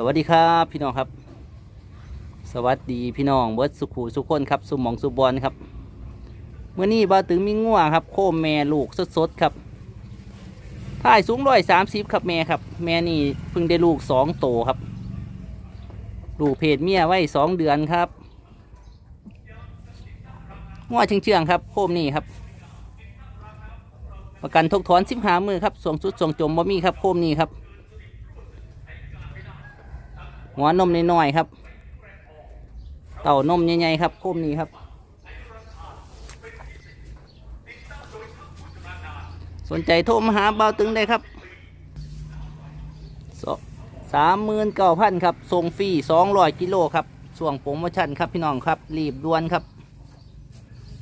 สวัสดีครับพี่น้องครับ สวัสดีพี่น้องเบิร์ดสุขูสุขคนครับสุหมองสุบอลครับเมื่อนี้บาตึงมีงัวครับ โคมแม่ลูกสดๆครับถ่ายสูงร้อยสามสิบครับแม่ครับ แม่นี่เพิ่งได้ลูกสองโตครับ ลูกเพศเมียไว้สองเดือนครับงัวเชื่องๆครับ โคมนี่ครับ ประกันทกถอนสิบหามือครับส่วงสุดส่วงจมบ่มีครับโคมนี่ครับ หัวนมน้อยๆครับ เต่านมใหญ่ๆครับโคมนี้ครับ สนใจโทรมาหาเบาตึงได้ครับสามหมื่นเก้าพันครับส่งฟรีสองร้อยกิโลครับส่วงโปรโมชั่นครับพี่น้องครับ รีบด่วนครับ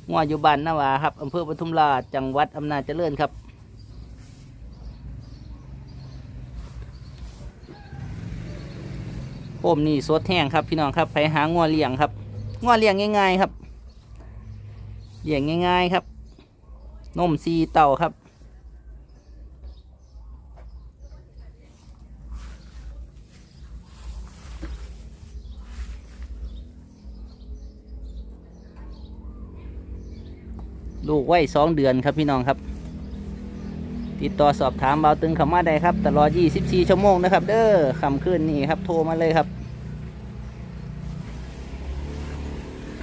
งัวอยู่บ้านนาวาครับอำเภอปทุมราชจังหวัดอำนาจเจริญครับ มนี่สดแห้งครับพี่น้องครับไปหางัวเลี้ยงครับงัวเลี้ยงง่าย ๆครับเลี้ยงง่าย ๆครับ นมซีเต่าครับลูกไว้สองเดือนครับพี่น้องครับ ติดต่อสอบถามเบาตึงเขามาได้ครับ ตลอด 24 ชั่วโมงนะครับ เด้อคำคืนนี้ครับ โทรมาเลยครับ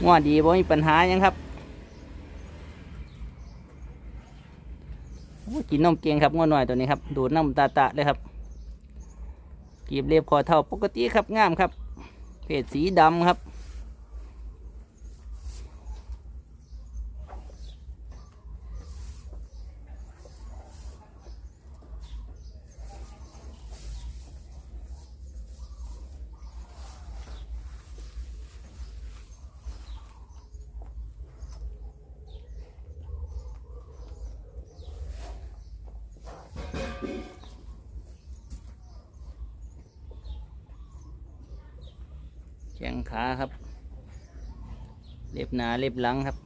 งวดดีบ่มีปัญหายังครับกินนมเกียงครับงวดหน่อยตัวนี้ครับ ดูดน้ำตาตะเลยครับกีบเรียบคอเท่าปกติครับงามครับ เพศสีดำครับ แข้งขาครับ เล็บหนาเล็บหลังครับ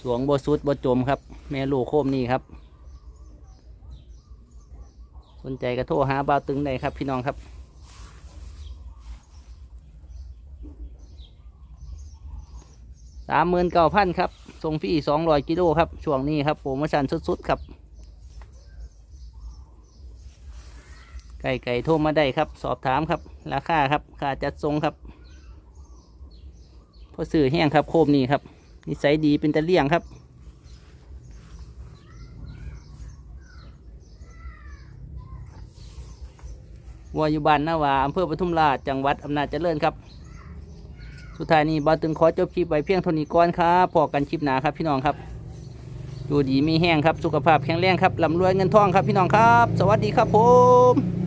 สวงบสุดบจมครับ แม่ลูกโคมนี่ครับ สนใจก็โทรหาบ่าตึงได้ครับพี่น้องครับสามหมื่นเก้าพันครับส่งพี่สองร้อยกิโลครับ ช่วงนี้ครับโปรโมชั่นสุดๆครับ ไก่ไก่โทรมาได้ครับ สอบถามครับ ราคาครับค่าจัดส่งครับพอสื่อแห้งครับโคมนี่ครับ นิสัยดีเป็นตะเลี่ยงครับวัวอยู่บ้านนาวาอำเภอปทุมราชจังหวัดอำนาจเจริญครับ สุดท้ายนี้บาตึงขอจบคลิปไว้เพียงเท่านี้ก่อนครับพอกันคลิปหนาครับพี่น้องครับอยู่ดีมีแห้งครับ สุขภาพแข็งแรงครับลำรวยเงินทองครับพี่น้องครับ สวัสดีครับผม